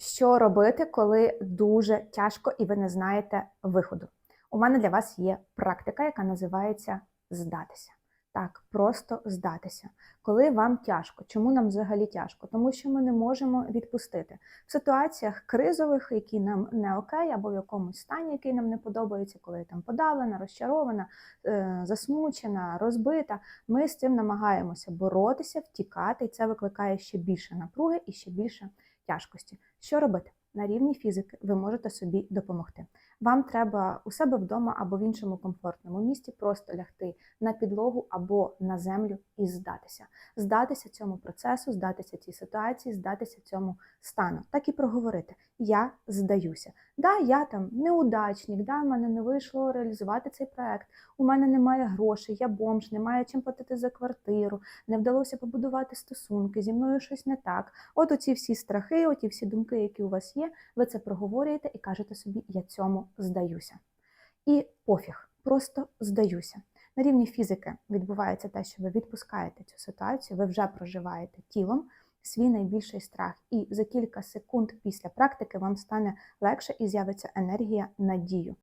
Що робити, коли дуже тяжко і ви не знаєте виходу? У мене для вас є практика, яка називається здатися. Так, просто здатися. Коли вам тяжко, чому нам взагалі тяжко? Тому що ми не можемо відпустити в ситуаціях кризових, які нам не окей, або в якомусь стані, який нам не подобається, коли там подавлена, розчарована, е, засмучена, розбита. Ми з цим намагаємося боротися, втікати, і це викликає ще більше напруги і ще більше тяжкості. Що робити? На рівні фізики ви можете собі допомогти. Вам треба у себе вдома або в іншому комфортному місці просто лягти на підлогу або на землю і здатися. Здатися цьому процесу, здатися цій ситуації, здатися цьому стану. Так і проговорити. Я здаюся. Да, я там неудачник, да, в мене не вийшло реалізувати цей проект. У мене немає грошей, я бомж, немає чим платити за квартиру, не вдалося побудувати стосунки, зі мною щось не так. От оці всі страхи, оті всі думки, які у вас є, ви це проговорюєте і кажете собі, я цьому здаюся. І пофіг, просто здаюся. На рівні фізики відбувається те, що ви відпускаєте цю ситуацію, ви вже проживаєте тілом свій найбільший страх. І за кілька секунд після практики вам стане легше і з'явиться енергія на дію.